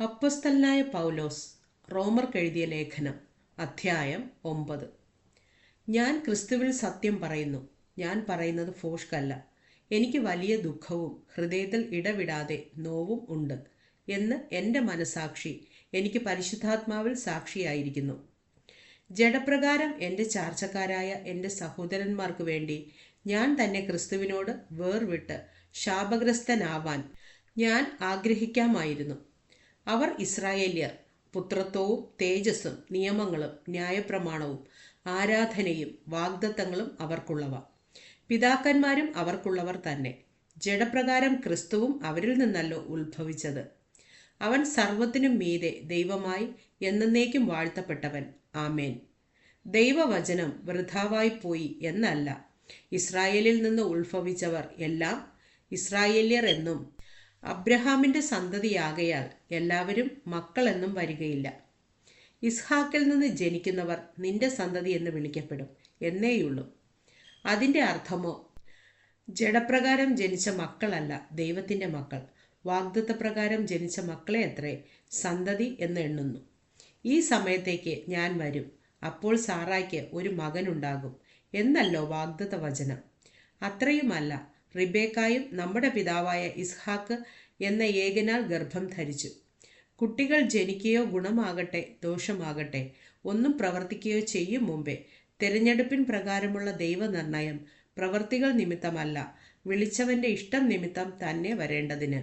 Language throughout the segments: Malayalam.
അപ്പസ്തലനായ പൗലോസ് റോമർക്കെഴുതിയ ലേഖനം അധ്യായം ഒമ്പത്. ഞാൻ ക്രിസ്തുവിൽ സത്യം പറയുന്നു. ഞാൻ പറയുന്നത് ഫോഷ്കല്ല. എനിക്ക് വലിയ ദുഃഖവും ഹൃദയത്തിൽ ഇടവിടാതെ നോവും ഉണ്ട് എന്ന് എന്റെ മനസാക്ഷി എനിക്ക് പരിശുദ്ധാത്മാവിൽ സാക്ഷിയായിരിക്കുന്നു. ജഡപ്രകാരം എന്റെ ചാർച്ചക്കാരായ എന്റെ സഹോദരന്മാർക്ക് വേണ്ടി ഞാൻ തന്നെ ക്രിസ്തുവിനോട് വേർവിട്ട് ശാപഗ്രസ്തനാവാൻ ഞാൻ ആഗ്രഹിക്കാമായിരുന്നു. അവർ ഇസ്രായേല്യർ പുത്രത്വവും തേജസ്സും നിയമങ്ങളും ന്യായപ്രമാണവും ആരാധനയും വാഗ്ദത്തങ്ങളും അവർക്കുള്ളവ. പിതാക്കന്മാരും അവർക്കുള്ളവർ തന്നെ. ജഡപ്രകാരം ക്രിസ്തുവും അവരിൽ നിന്നല്ലോ ഉത്ഭവിച്ചത്. അവൻ സർവത്തിനും മീതെ ദൈവമായി എന്നേക്കും വാഴ്ത്തപ്പെട്ടവൻ. ആമേൻ. ദൈവവചനം വൃഥാവായി പോയി എന്നല്ല. ഇസ്രായേലിൽ നിന്ന് ഉത്ഭവിച്ചവർ എല്ലാം ഇസ്രായേല്യർ എന്നും അബ്രഹാമിന്റെ സന്തതിയാകയാൽ എല്ലാവരും മക്കളെന്നും വരികയില്ല. ഇസ്ഹാക്കിൽ നിന്ന് ജനിക്കുന്നവർ നിന്റെ സന്തതി എന്ന് വിളിക്കപ്പെടും. എന്നേയുള്ളൂ. അതിന്റെ അർത്ഥമോ? ജഡപ്രകാരം ജനിച്ച മക്കളല്ല ദൈവത്തിന്റെ മക്കൾ. വാഗ്ദത്ത പ്രകാരം ജനിച്ച മക്കളെ അത്രേ സന്തതി എന്ന് എണ്ണുന്നു. ഈ സമയത്തേക്ക് ഞാൻ വരും. അപ്പോൾ സാറായ്ക്ക് ഒരു മകനുണ്ടാകും. എന്നല്ലോ വാഗ്ദത്ത വചനം അത്രയുമല്ല റിബേക്കായും നമ്മുടെ പിതാവായ ഇസ്ഹാക്ക് എന്ന ഏകനാൽ ഗർഭം ധരിച്ചു. കുട്ടികൾ ജനിക്കുകയോ ഗുണമാകട്ടെ ദോഷമാകട്ടെ ഒന്നും പ്രവർത്തിക്കുകയോ ചെയ്യും മുമ്പേ തിരഞ്ഞെടുപ്പിൻ പ്രകാരമുള്ള ദൈവനിർണയം പ്രവർത്തികൾ നിമിത്തമല്ല വിളിച്ചവന്റെ ഇഷ്ടം നിമിത്തം തന്നെ വരേണ്ടതിന്.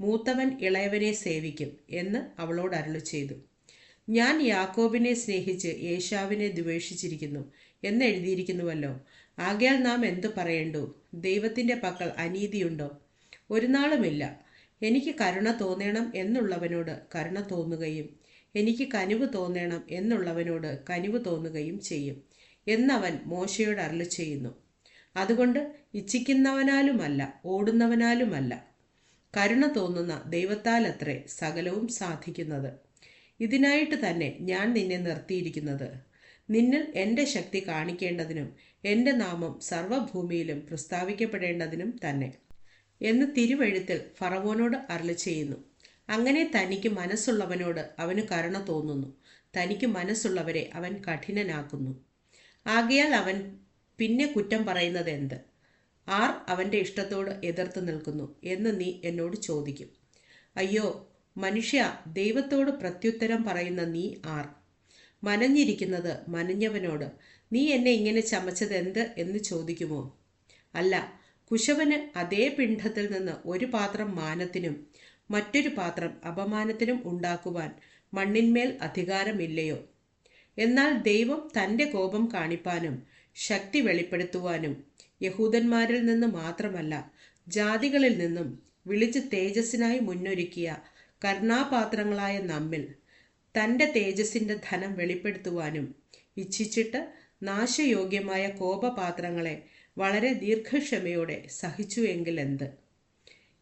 മൂത്തവൻ ഇളയവനെ സേവിക്കും എന്ന് അവളോട് അരുളു ചെയ്തു. ഞാൻ യാക്കോബിനെ സ്നേഹിച്ച് യേശാവിനെ ദ്വേഷിച്ചിരിക്കുന്നു എന്ന് എഴുതിയിരിക്കുന്നുവല്ലോ. ആകയാൽ നാം എന്തു പറയേണ്ടു? ദൈവത്തിന്റെ പക്കൽ അനീതിയുണ്ടോ? ഒരു നാളുമില്ല. എനിക്ക് കരുണ തോന്നണം എന്നുള്ളവനോട് കരുണ തോന്നുകയും എനിക്ക് കനിവ് തോന്നണം എന്നുള്ളവനോട് കനിവ് തോന്നുകയും ചെയ്യും എന്നവൻ മോശയോട് അരളി ചെയ്യുന്നു. അതുകൊണ്ട് ഇച്ഛിക്കുന്നവനാലുമല്ല ഓടുന്നവനാലുമല്ല. കരുണ തോന്നുന്ന ദൈവത്താലത്രേ സകലവും സാധിക്കുന്നത്. ഇതിനായിട്ട് തന്നെ ഞാൻ നിന്നെ നിർത്തിയിരിക്കുന്നത്. നിന്നിൽ എന്റെ ശക്തി കാണിക്കേണ്ടതിനും എന്റെ നാമം സർവഭൂമിയിലും പ്രസ്താവിക്കപ്പെടേണ്ടതിനും തന്നെ. എന്ന് തിരുവഴുത്തിൽ ഫറവോനോട് അരളി ചെയ്യുന്നു. അങ്ങനെ തനിക്ക് മനസ്സുള്ളവനോട് അവന് കരുണ തോന്നുന്നു. തനിക്ക് മനസ്സുള്ളവരെ അവൻ കഠിനനാക്കുന്നു. ആകയാൽ അവൻ പിന്നെ കുറ്റം പറയുന്നത് എന്ത്? ആർ അവന്റെ ഇഷ്ടത്തോട് എതിർത്ത് നിൽക്കുന്നു എന്ന് നീ എന്നോട് ചോദിക്കും. അയ്യോ മനുഷ്യ ദൈവത്തോട് പ്രത്യുത്തരം പറയുന്ന നീ ആർ? മനഞ്ഞിരിക്കുന്നത് മനഞ്ഞവനോട്. നീ എന്നെ ഇങ്ങനെ ചമച്ചത് എന്ത്? എന്ന് ചോദിക്കുമോ? അല്ല കുശവന് അതേ പിണ്ഡത്തിൽ നിന്ന് ഒരു പാത്രം മാനത്തിനും മറ്റൊരു പാത്രം അപമാനത്തിനും ഉണ്ടാക്കുവാൻ മണ്ണിന്മേൽ അധികാരമില്ലയോ? എന്നാൽ ദൈവം തന്റെ കോപം കാണിപ്പാനും ശക്തി വെളിപ്പെടുത്തുവാനും യഹൂദന്മാരിൽ നിന്ന് മാത്രമല്ല ജാതികളിൽ നിന്നും വിളിച്ച് തേജസ്സിനായി മുന്നൊരുക്കിയ കർണാപാത്രങ്ങളായ നമ്മിൽ തന്റെ തേജസ്സിന്റെ ധനം വെളിപ്പെടുത്തുവാനും ഇച്ഛിച്ചിട്ട് നാശയോഗ്യമായ കോപപാത്രങ്ങളെ വളരെ ദീർഘക്ഷമയോടെ സഹിച്ചു എങ്കിൽ എന്ത്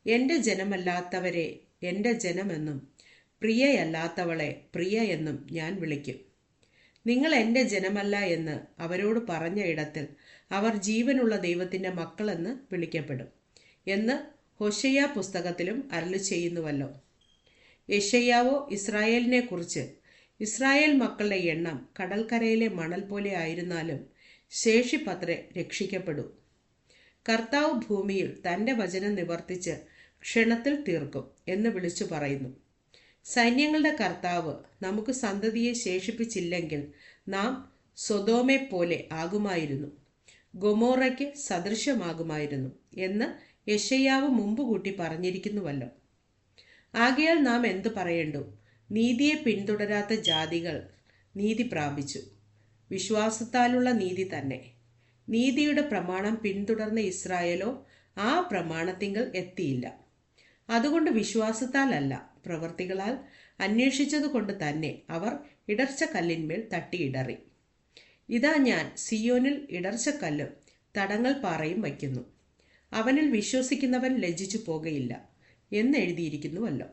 എന്റെ ജനമല്ലാത്തവരെ എന്റെ ജനമെന്നും പ്രിയയല്ലാത്തവളെ പ്രിയ എന്നും ഞാൻ വിളിക്കും. നിങ്ങൾ എന്റെ ജനമല്ല എന്ന് അവരോട് പറഞ്ഞ ഇടത്തിൽ അവർ ജീവനുള്ള ദൈവത്തിന്റെ മക്കളെന്ന് വിളിക്കപ്പെടും എന്ന് ഹൊഷയ്യ പുസ്തകത്തിലും അരളി ചെയ്യുന്നുവല്ലോ. യഷയ്യാവോ ഇസ്രായേലിനെ കുറിച്ച് ഇസ്രായേൽ മക്കളുടെ എണ്ണം കടൽക്കരയിലെ മണൽ പോലെ ആയിരുന്നാലും ശേഷിപ്പത്രെ രക്ഷിക്കപ്പെടൂ. കർത്താവ് ഭൂമിയിൽ തന്റെ വചനം നിവർത്തിച്ച് ക്ഷണത്തിൽ തീർക്കും എന്ന് വിളിച്ചു പറയുന്നു. സൈന്യങ്ങളുടെ കർത്താവ് നമുക്ക് സന്തതിയെ ശേഷിപ്പിച്ചില്ലെങ്കിൽ നാം സ്വതോമെ പോലെ ആകുമായിരുന്നു. ഗൊമോറയ്ക്ക് സദൃശ്യമാകുമായിരുന്നു എന്ന് യശയ്യാവ് മുമ്പ് കൂട്ടി പറഞ്ഞിരിക്കുന്നുവല്ലോ. ആകയാൽ നാം എന്തു പറയേണ്ടു? നീതിയെ പിന്തുടരാത്ത ജാതികൾ നീതി പ്രാപിച്ചു. വിശ്വാസത്താലുള്ള നീതി തന്നെ. നീതിയുടെ പ്രമാണം പിന്തുടർന്ന ഇസ്രായേലോ ആ പ്രമാണത്തിങ്കൽ എത്തിയില്ല. അതുകൊണ്ട് വിശ്വാസത്താലല്ല പ്രവർത്തികളാൽ അന്വേഷിച്ചതുകൊണ്ട് തന്നെ അവർ ഇടർച്ച കല്ലിന്മേൽ തട്ടിയിടറി. ഇതാ ഞാൻ സിയോനിൽ ഇടർച്ചക്കല്ലും തടങ്ങൾ പാറയും വയ്ക്കുന്നു. അവനിൽ വിശ്വസിക്കുന്നവൻ ലജ്ജിച്ചു പോകയില്ല. എന്നെഴുതിയിരിക്കുന്നുവല്ലോ